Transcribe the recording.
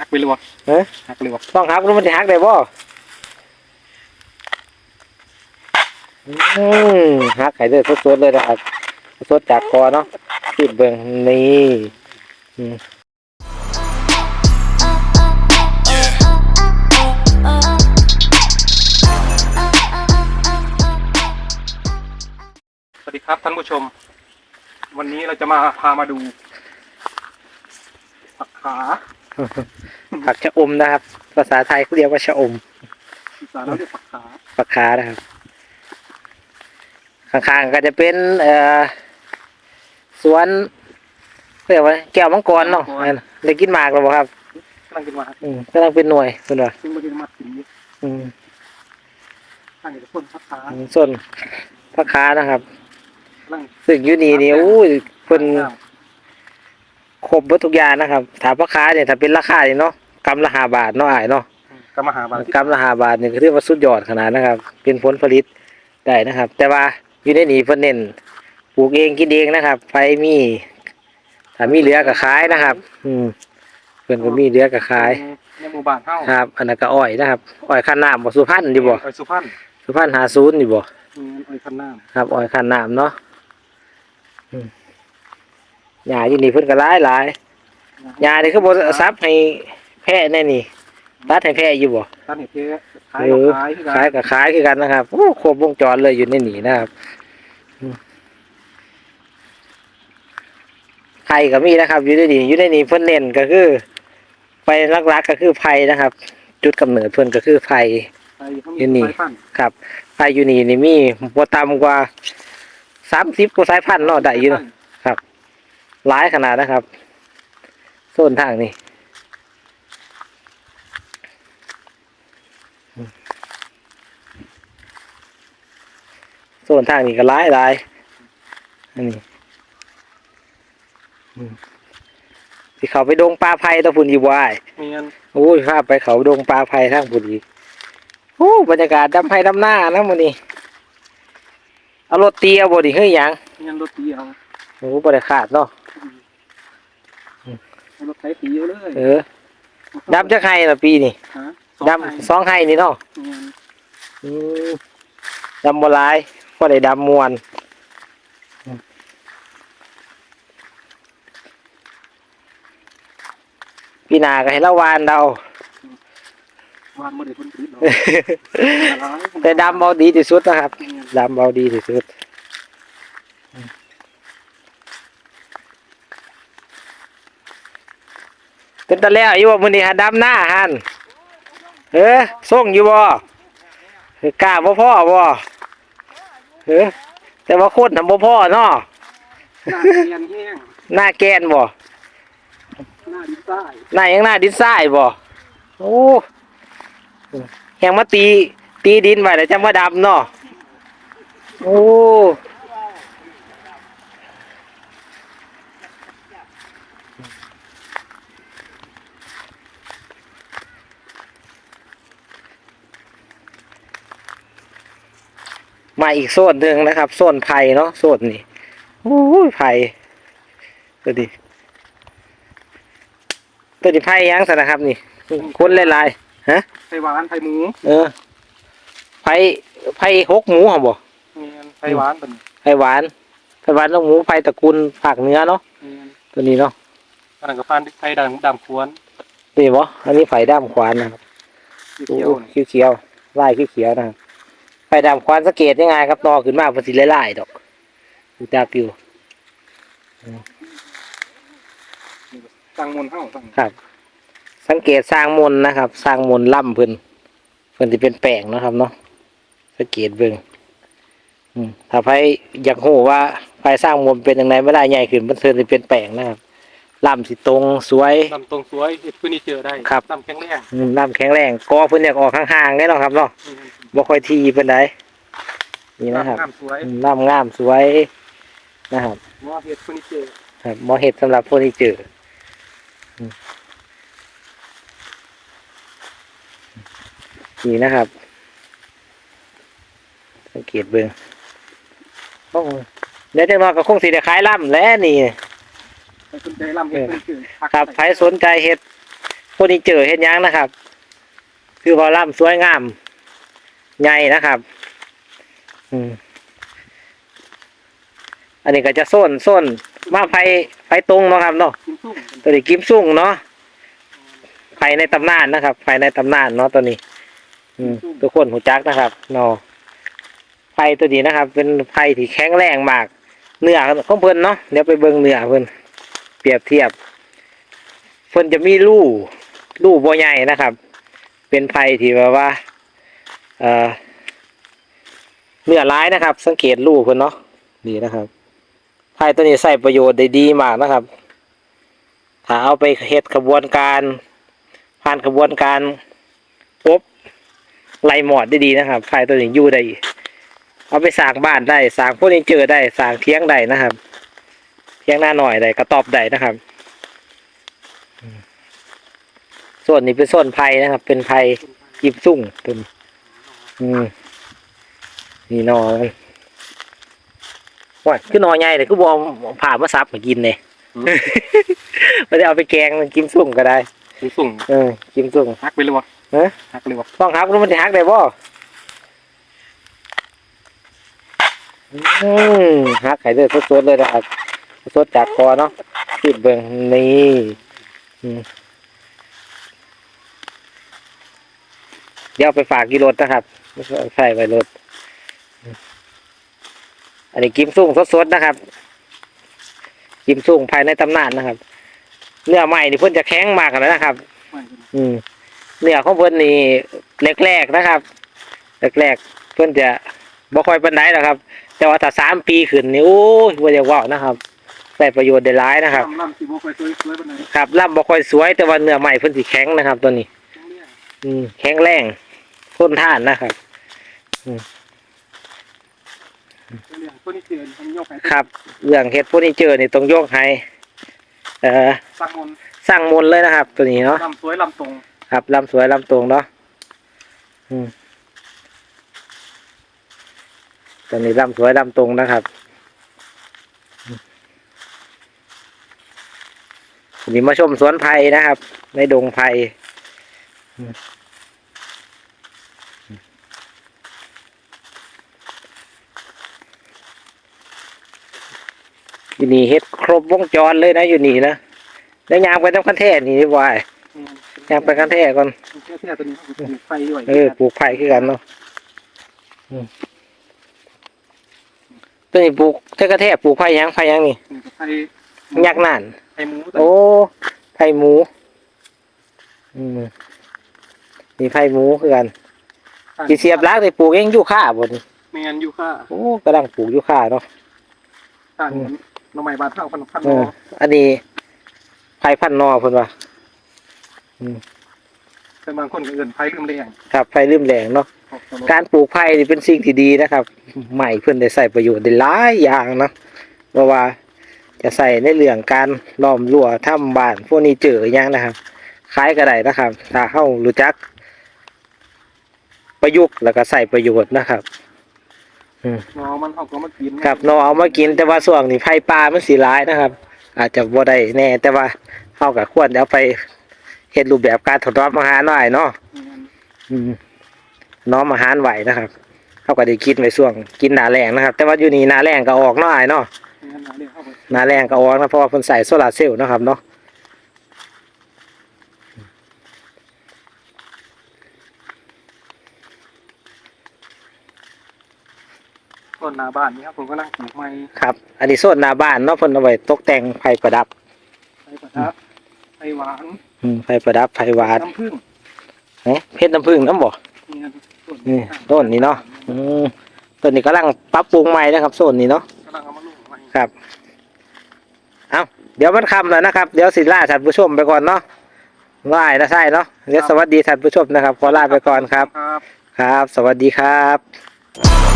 หักไปเลยวะเอ้ยหักไปเลยวะต้องหักรู้มันจะหักได้บ่อืมหักไข่เด้อสดๆเลยนะครับสดจากคอเนาะติดเบิ่งนี่อืมสวัสดีครับท่านผู้ชม วันนี้เราจะมาพามาดูผักขา ผักชะอมนะครับ ภาษาไทยเขาเรียกว่าชะอมอีสานเราเรียกผักขาผักคานะครับ ข้างๆก็จะเป็นเอ่อสวนเรียกว่าแก้วมังกรเนาะอันได้กินหมากแล้วบ่ครับกำลังกินมาอืมกำลังเป็นหน่วยเพิ่นว่าซึ่งมันจะมาถึงนี้อืมตั้งอยู่ที่ต้นผักขาส่วนผักคานะครับกำลังซึ่งอยู่นี่นี่อู้ยเพิ่น ครบเบิดทุกอย่างนะครับถามผักคาเนี่ยถ้าเป็นราคานี่เนาะกำละห้าบาทเนาะอ้ายเนาะก็มาหาบางที่กำละห้าบาทนี่ก็ถือว่าสุดยอดขนาดนะครับ เป็นผลผลิตได้นะครับ แต่ว่าอยู่ในนี้เพิ่นเน้นปลูกเองกินเองนะครับไฟมีถ้ามีเหลือก็ขายนะครับ อืมเพิ่นก็มีเหลือก็ขาย ในหมู่บ้านเฮาครับ อันนั้นก็อ้อยนะครับอ้อยคันน้ำบ่สุพรรณอยู่บ่อ้อยสุพรรณสุพรรณหาศูนย์อยู่บ่อืมอ้อยคันน้ครับอ้อยคันน้ำเนาะอืม หญ้าอยู่นี่เพิ่นก็หลายหลายำหญ้านี่คือบ่ซับให้แพะแน่นี่ตัดให้แพะอยู่บ่ท่านเห็นเท่ขายเอก็อขายคือกันขายกับขายคือกันนะครับโอ้ครบวงจรเลยอยู่ในนี่นะครับอืมไผ่ก็มีนะครับ อยู่ในนี่อยู่ในนี่เพิ่นเน้นก็คือ ไปลักๆก็คือไผ่นะครับ จุดกำเนิดเพิ่นก็คือไผ่ไปเขาอยู่มีนี่สายพันธุ์ครับไผ่อยู่นี่นี่มีบ่ต่ำกว่าสามสิบกว่าสายพันธุ์เนาะได้อยู่เนาะ หลายขนาดนะครับโซนทางนี่โซนทางนี่ก็หลายหลายอันนี้อืมที่เขาไปดงปลาไผ่ตะพุ่นอยู่บ่อ้ายมีเงินโอ้ยภาพไปเขาดงปลาไผ่ทางพุ่นอีกโอ้บรรยากาศดำไผ่ดำหน้านะมื้อนี้เอารถเตียวบ่ดิเฮ้ยหยังมีเงินรถตีเอาโอ้บ่ได้ขาดเนาะเอา รถไถตีเอาเลยเออดำจักไห้ละปีนี่ฮะดำสองไห้นี่เนาะมีเงินอืมดำบ่หลายพอได้ดำมวนอืมพี่นาก็ให้ละวานเดาวางบ่ได้ผลผลิตหรอก แต่ดำเอาดีที่สุดนะครับ ดำเอาดีที่สุดอืม เป็นตะแล้วอยู่บ่มื้อนี้หาดำหน้าหันเออส่งอยู่บ่เออกล้าบ่พ่อบ่เออแต่ว่าคนทำบ่พ่อเนาะหน้าเรียนแห้งหน้าแกนบ่หน้าดินใต้หน้ายังหน้าดินทรายบ่โอ้แหงมาตีตีดินไว้แล้วจังมาดำเนาะโอ้ มาอีกโซนหนึ่งนะครับ โซนไผ่เนาะโซนนี้โอ้ยไผ่ตัวดีตัวนี้ไผ่ยังสนะครับนี่คนหลายๆฮะไผ่หวานไผ่หมู เออไผ่ไผ่หกหมูเหรอบ่มีเงินไผ่หวานเป็นไผ่หวานไผ่หวานต้องหมูไผ่ตระกูลภาคเหนือเนาะมีเงินตัวนี้เนาะอันนั้นก็ฟันไผ่ดำดำควรนี่บ่อันนี้ไผ่ด้ามขวานนะครับเขียวๆนี่เขียวเขียวๆลายเขียวเขียวๆนะครับ ไผ่ด้ามขวานสังเกตยังไงครับนอขึ้นมาเป็นสีลายๆดอกดูตาปิวสั่งมนต์เฮาสั่งครับ สังเกตสร้างมนต์นะครับ สร้างมนต์ล่ำเพิ่นเพิ่นที่เป็นแปลงเนาะครับเนาะสังเกตเบิ่งอืมถ้าไผอยากรู้ว่าไผสร้างมนต์เป็นยังไงไม่ได้ใหญ่ขึ้นมันเพิ่นสิเป็นแปลงนะครับล่ำสิตรงสวยดำตรงสวยเฮ็ดเฟอร์นิเจอร์ได้ครับดำแข็งแรงอืมล่ำแข็งแรงกอเพิ่นอยากออกห่างๆได้เนาะครับเนาะมีเงิน บ่ค่อยทีปานใดนี่นะครับงามสวยอืมล่ำงามสวยนะครับว่าเฮ็ดเฟอร์นิเจอร์ครับเหมาะเฮ็ดสำหรับเฟอร์นิเจอร์อืมนี่นะครับสังเกตเบิ่งโอ้เดี๋ยวจังน้อยก็คงสิได้ขายล่ำแหล้วนี่ใครสนใจร่ำเฮ็ดเฟอร์นิเจอร์ทักครับไปใครสนใจเฮ็ดพวกนี้เจอเห็นยังนะครับ คือพอล่ำสวยงาม ใหญ่นะครับ อืมอันนี้ก็จะโซนโซนมาไฟไฟตรงเนาะครับเนาะกินซุ่มตัวนี้กิมซุ่งเนาะไฟในตำนานนะครับไฟในตำนานเนาะตัวนี้ อืมทุกคนหูจักนะครับเนาะไฟตัวนี้นะครับ เป็นไฟที่แข็งแรงมากเนื้อของเพิ่นเนาะเดี๋ยวไปเบิ่งเนื้อเพิ่นเปรียบเทียบเพิ่นจะมีรูรูบ่ใหญ่นะครับ เป็นไฟที่แบบว่า เนื้อร้ายนะครับ สังเกตรูเพิ่นเนาะนี่นะครับไฟตัวนี้ใส่ประโยชน์ได้ดีมากนะครับ ถ้าเอาไปเฮ็ดขบวนการผ่านขบวนการอบไล่หมอดได้ดีนะครับไฟตัวนี้อยู่ได้เอาไปสร้างบ้านได้สร้างเฟอร์นิเจอได้สร้างเทียงได้นะครับเทียงหน้าหน่อยได้กระตอบได้นะครับส่วนนี้เป็นส่วนไผ่นะครับ เป็นไผ่ยิบสุ่งตัวนี้ อืมนี่นอมันว่าคือนอใหญ่เลยคือบอมผ่ามาซับมากินเลยไม่ได้เอาไปแกงมันกินสุ่งก็ได้กินซุ่มเออกินสุ่งฮักไปเลยวะเอ๊ะฮักเลยวะต้องครับแล้วมันจะหักได้บ่อืมหักไข่เลยสดๆเลยนะครับสดจากคอเนาะปิดเบิ่งนี่อืมเดี๋ยวเอาไปฝากกี่รถนะครับ ใส่ไว้รถอืมอันนี้กิมซุ่งสดๆนะครับ กิมซุ่งภายในตำนานนะครับ เนื้อใหม่นี่เพิ่นจะแข็งมากกันแล้วนะครับไม่เป็นไรอืมเนื้อของเพิ่นนี่แรกๆนะครับแรกๆเพิ่นจะบ่ค่อยปานใดหรอกครับ แต่ว่าถ้าสามปีขึ้นนี่โอ้ยบ่อยากเว้านะครับได้ประโยชน์ได้หลายนะครับลำลำสีโบคอยสวยสวยปานไหนครับลำบ่ค่อยสวย แต่ว่าเนื้อใหม่เพิ่นสิแข็งนะครับ ตัวนี้ต้องเลี้ยงอืมแข็งแรงทนทานนะครับต้อง เลี้ยงตัวนี้เตือนทำโยกให้ครับ เรื่องเฮ็ดเฟอร์นิเจอร์นี่ต้องยกให้เอ่อสร้างมนต์สร้างมนต์เลยนะครับ ตัวนี้เนาะลำสวยลำตรง ครับลำสวยลำตรงเนาะอืมตอนนี้ลำสวยลำตรงนะครับอืมวันนี้มาชมสวนไผ่นะครับ ในดงไผ่ อืมอยู่นี่เฮ็ดครบวงจรเลยนะอยู่นี่นะแล้วยางไปน้ำคันแท่นี่ดีกว่าอืมยางไปคันแท่ก่อนแค่แค่ตัวนี้เขาปลูกไฟด้วยเออปลูกไผ่คือกันเนาะอืมตัวนี้ปลูกเทกระแทกปลูกไผ่หยังไผ่หยังนี่นี่ก็ไฟยักษ์นานไฟหมูตัวโอ้ไผ่หมูอืมมีไผ่หมูคือกันกีเสียบล้างได้ปลูกเองอยู่ค่าบนแมนอยู่ค่ะโอ้กำลังปลูกอยู่ค่าเนาะต่างกัน หน้องใหม่บานเท่าพันพันเออ อันนี้ไผ่พันนอเพิ่นว่าแต่บางคนก็เอินไฟลืมแรงครับไผ่ลืมแหลงเนาะออกตลอดการปลูกไผ่นี่เป็นสิ่งที่ดีนะครับใหม่เพื่อนได้ใส่ประโยชน์ได้หลายอย่างนะเพราะว่าจะใส่ในเรื่องการล้อมรั้วทำบ้านพวกนี้เจออย่างนะครับคล้ายก็ได้นะครับ ถ้าเข้ารู้จักประยุกต์แล้วก็ใส่ประโยชน์นะครับ งอมันเขาก็มากินครับเราเอามากินแต่ว่าส่วนนี้ไผ่ปลามันสีร้ายนะครับ อาจจะบ่ได้แน่ แต่ว่าเข้ากับควรจะเอาไปเห็นรูปแบบการถอดรอบอาหารหน่อยเนาะแม่นอืมน้อมอาหารไหวนะครับเขาก็ได้กินไปส่วงกินหนาแรงนะครับ แต่ว่าอยู่นี่หนาแรงก็ออกหน่อยเนาะ แม่นหาเรื่องเข้าไปหนาแรงก็ออกนะเพราะว่าเพิ่นใส่โซลาร์เซลล์นะครับเนาะ ต้นหน้าบ้านนี่ครับผมกำลังปลูกไม้ครับ อันนี้โซนหน้าบ้านเนาะเพิ่นเอาไว้ตกแต่งไฟประดับไฟประดับไฟหวานอืมไฟประดับไฟหวานน้ำผึ้งเอ๊ะเพชรน้ำผึ้งน้ำบ่ นี่ครับต้นนี่ต้นนี้เนาะ อืมต้นนี้กำลังปรับปรุงใหม่นะครับโซนนี้เนาะ กำลังเอามาลงไม้ครับ เอาเดี๋ยวมันคำแล้วนะครับ เดี๋ยวสิล่าท่านผู้ชมไปก่อนเนาะว่ายนะใช่เนาะ เดี๋ยวสวัสดีท่านผู้ชมนะครับ ขอลาไปก่อนครับ ครับ ครับ สวัสดีครับ